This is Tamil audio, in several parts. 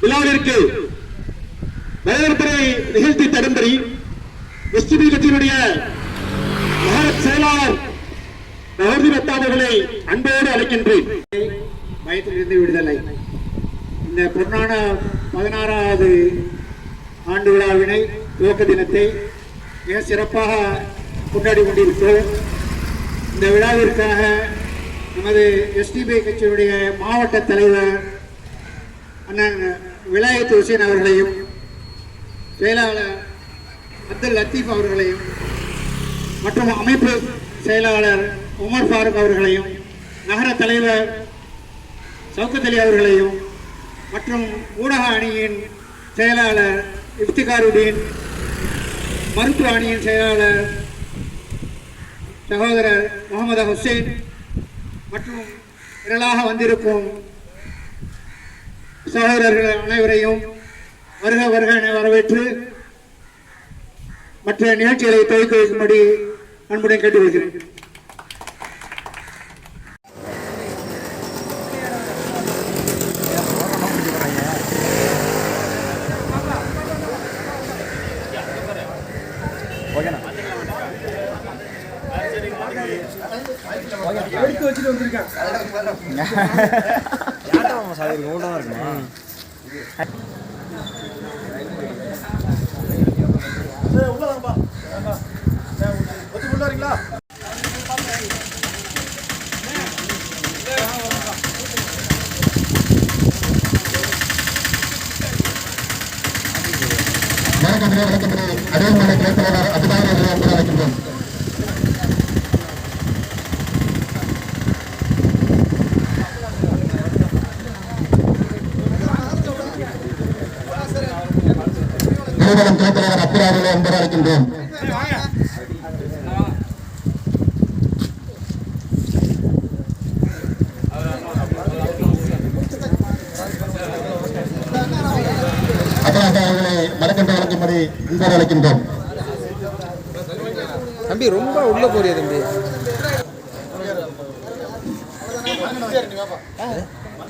விழாவிற்கு வரவேற்புரை நிகழ்த்தி தரும்படி எஸ்டிபி கட்சியினுடைய நகர செயலாளர் நகர்தி பத்தாண்டுகளை அன்போடு அழைக்கின்றேன். பயத்திலிருந்து விடுதலை. இந்த பொன்னான பதினாறாவது ஆண்டு விழாவினை துவக்க தினத்தை மிக சிறப்பாக கொண்டாடி கொண்டிருக்கிறோம். இந்த விழாவிற்காக நமது எஸ்டிபி கட்சியினுடைய மாவட்ட தலைவர் அண்ணன் விலாயத் ஹுசேன் அவர்களையும் செயலாளர் அப்துல் லத்தீப் அவர்களையும் மற்றும் அமைப்பு செயலாளர் உமர் ஃபாரூக் அவர்களையும் நகர தலைவர் சவுக்கத் அலி அவர்களையும் மற்றும் ஊடக அணியின் செயலாளர் இஃப்திகாருதீன் மருத்துவ அணியின் செயலாளர் சகோதரர் முகமது ஹுசேன் மற்றும் திரளாக வந்திருக்கும் சகோதரர்கள் அனைவரையும் வருக வருக என வரவேற்று மற்ற நிகழ்ச்சிகளை துவக்கி வைக்கும்படி அன்புடன் கேட்டுக்கொள்கிறேன். வணக்கத்திலே நிறுவனம் கிளைத்தலைவர் அப்பிராவிலே என்பதை அழைக்கின்றோம். அவர்களை மரக்கன்று வழங்கும்படி என்பதை அழைக்கின்றோம். தம்பி ரொம்ப உள்ள போறியா தம்பி.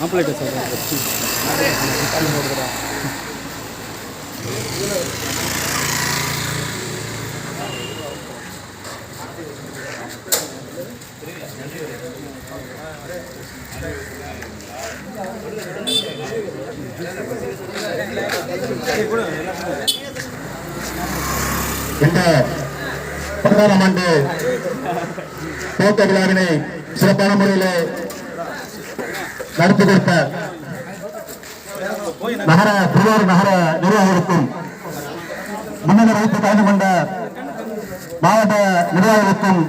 மாப்பிள்ளைட்ட சொல்றேன். இந்த பதினாறாம் ஆண்டு துவக்க விழாவினை சிறப்பான முறையில் நடத்தி கொடுத்த நகர திருவாரூர் நகர நிர்வாகிகளுக்கும் முன்னிலை வகித்து கலந்து கொண்ட மாவட்ட நிர்வாகிகளுக்கும்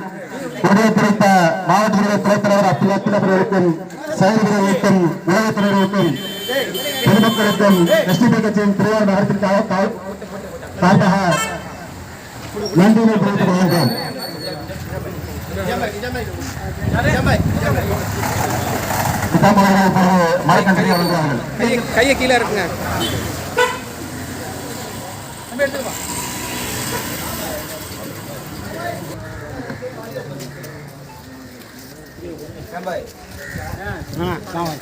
உடைய குறித்த மாவட்ட துணைத் தலைவர் அப்துல் அவர்களுக்கும் செயல்களுக்கும் உலகத்தினர்களுக்கும் பொதுமக்களுக்கும் எஸ்டிபி கட்சியின் திருவாரூர் நகரத்திற்காக சார்பாக நன்றியினை தெரிவித்துக் கொள்கின்றோம். மரக்கன்றை வழங்குவார்கள் கையை கையை கீழே இருக்குங்க ஆமாம்.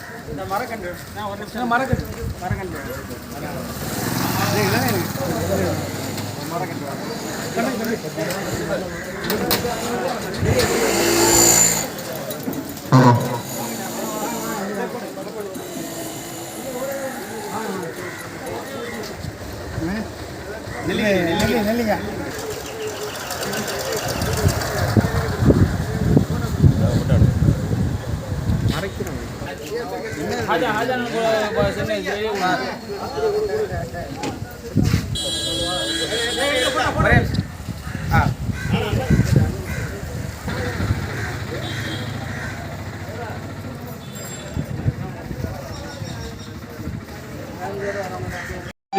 இல்லைங்க Gracias.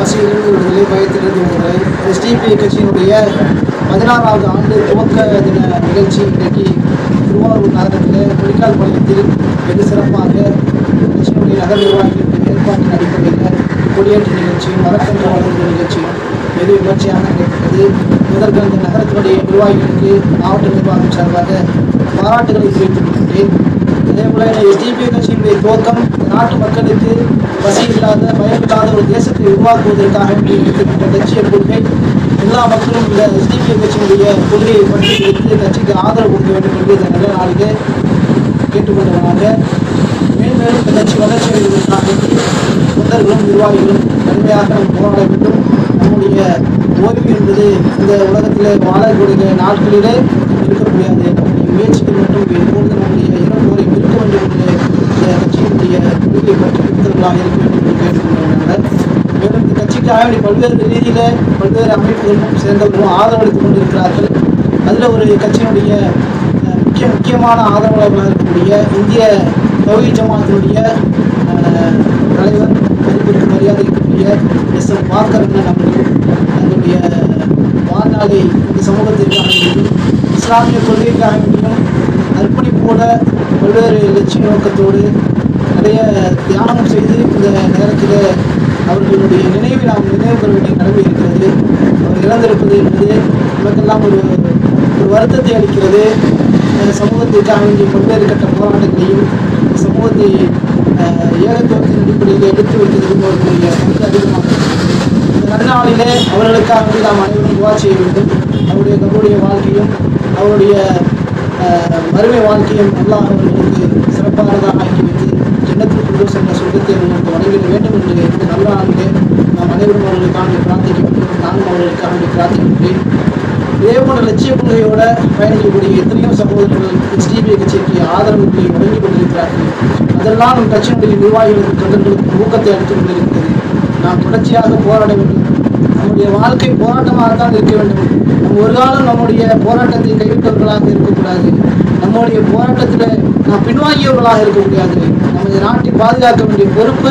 பசியிலிருந்து விடுதலை பயத்திலிருந்து விடுதலை எஸ்டிபி கட்சியினுடைய பதினாறாவது ஆண்டு துவக்க தின நிகழ்ச்சி இன்றைக்கு திருவாரூர் நகரத்தில் மெடிக்கல் பாளையத்தில் வெகு சிறப்பாக கட்சியினுடைய நகர் நிர்வாகிகளின் ஏற்பாட்டின் அடிப்படையில் கொடியேற்ற நிகழ்ச்சியும் மரக்கன்று வளர்ந்த நிகழ்ச்சியும் வெகு விமர்சையாக நடைபெற்றது. இதற்கு அந்த நகரத்தினுடைய நிர்வாகிகளுக்கு மாவட்ட நிர்வாகம் சார்பாக பாராட்டுகளை தெரிவித்துக் கொள்கின்றேன். அதே போல எஸ்டிபி கட்சியினுடைய துவக்கம் நாட்டு மக்களுக்கு பசி இல்லாத பயமில்லாத ஒரு உருவாக்குவதற்காக வேண்டி இருக்கின்ற கட்சிய கொள்கை எல்லா மக்களும் இந்த எஸ்டிபி கட்சியினுடைய கொள்கையை பற்றி வைத்து கட்சிக்கு ஆதரவு கொடுக்க வேண்டும் என்று இந்த நல்ல நாளிலே கேட்டுக்கொண்டவனாக மேலும் மேலும் இந்த கட்சி வளர்ச்சி அடைவதற்காக தொண்டர்களும் நிர்வாகிகளும் கடுமையாக போராட வேண்டும். நம்முடைய ஓய்வு என்பது இந்த உலகத்தில் வாழக்கூடிய நாட்களிலே இருக்க முடியாது. நம்முடைய முயற்சிகள் மட்டும் எப்பொழுது நம்முடைய இரவு வரை இருக்க வேண்டும் என்று இந்த கட்சியினுடைய கொள்கையை பற்றி இருக்க வேண்டும் என்று கேட்டுக்கொண்டார் மேலும் இந்த கட்சிக்காக பல்வேறு ரீதியில் பல்வேறு அமைப்புகளும் சேர்ந்தவர்களும் ஆதரவளித்துக் கொண்டிருக்கிறார்கள். அதில் ஒரு கட்சியினுடைய முக்கிய முக்கியமான ஆதரவாளர்களாக இருக்கக்கூடிய இந்திய தௌஹி ஜமாத்தினுடைய தலைவர் மதிப்பிற்கு மரியாதை இருக்கக்கூடிய எஸ் எம் பார்க்கர் அவர்கள் அவர்களும் தங்களுடைய வாழ்நாளை இந்த சமூகத்திற்காக இஸ்லாமிய கொள்கைக்காக வேண்டியும் அர்ப்பணிப்போட பல்வேறு லட்சிய நோக்கத்தோடு நிறைய தியானம் செய்து இந்த நேரத்தில் அவர்களுடைய நினைவை நாம் நினைவு பெற வேண்டிய கடமை இருக்கிறது. அவர் இழந்திருப்பது என்பது நமக்கெல்லாம் ஒரு ஒரு வருத்தத்தை அளிக்கிறது. இந்த சமூகத்திற்காக வேண்டிய பல்வேறு கட்ட போராட்டங்களையும் சமூகத்தை ஏகத்துவத்தின் அடிப்படையில் எடுத்து வைத்ததற்கும் அவர்களுடைய பங்கு அதிகமாக இந்த நன்னாளிலே அவர்களுக்காக வேண்டி நாம் அனைவரும் துவா செய்ய வேண்டும். அவருடைய கருடைய வாழ்க்கையும் அவருடைய மறுமை வாழ்க்கையும் எல்லாம் அவர்களுக்கு சிறப்பானதாக ஆக்கி வைத்து ஜன்னத்தில் கொண்டு சென்ற சொர்க்கத்தை உங்களுக்கு வழங்கிட வேண்டும் என்று இந்த நல்ல ஆண்டு நாம் அனைவரும் அவர்களுக்காக பிரார்த்திக்க நானும் அவர்களுக்காக பிரார்த்திக்கின்றேன். இதே போன்ற லட்சிய கொள்கையோட பயணிக்கக்கூடிய எத்தனையோ சகோதரர்கள் எஸ்டிபி கட்சிக்கு ஆதரவுகளை வழங்கி கொண்டிருக்கிறார்கள். அதெல்லாம் நம் கட்சியினுடைய நிர்வாகிகளுக்கு தொண்டர்களுக்கு ஊக்கத்தை அளித்துக் கொண்டிருக்கிறது. நாம் தொடர்ச்சியாக போராட வேண்டும். நம்முடைய வாழ்க்கை போராட்டமாக தான் இருக்க வேண்டும். நம் ஒரு காலம் நம்முடைய போராட்டத்தை கைவிட்டவர்களாக இருக்கக்கூடாது. நம்முடைய போராட்டத்தில் நாம் பின்வாங்கியவர்களாக இருக்க முடியாது நமது நாட்டை பாதுகாக்க வேண்டிய பொறுப்பு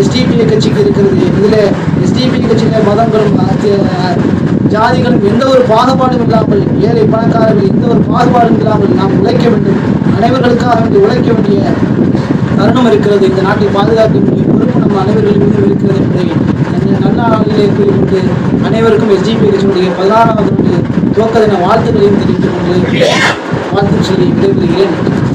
எஸ்டிபி கட்சிக்கு இருக்கிறது. இதில் எஸ்டிபி கட்சியில் மதங்களும் ஜாதிகளும் எந்த ஒரு பாகுபாடும் இல்லாமல் ஏழை பணக்காரர்கள் எந்த ஒரு பாகுபாடும் இல்லாமல் நாம் உழைக்க வேண்டும். அனைவர்களுக்காக வேண்டி உழைக்க வேண்டிய தருணம் இருக்கிறது. இந்த நாட்டை பாதுகாக்க வேண்டிய பொறுப்பு நம்ம அனைவர்கள் மீது இருக்கிறது என்பதை நல்ல நாளிலே கூறிக்கொண்டு அனைவருக்கும் எஸ்டிபி கட்சியினுடைய பதினாறாவது துவக்க தின வாழ்த்துக்களையும் தெரிவித்துக் கொண்டு வாழ்த்து சொல்லி விடைபெறுகிறேன்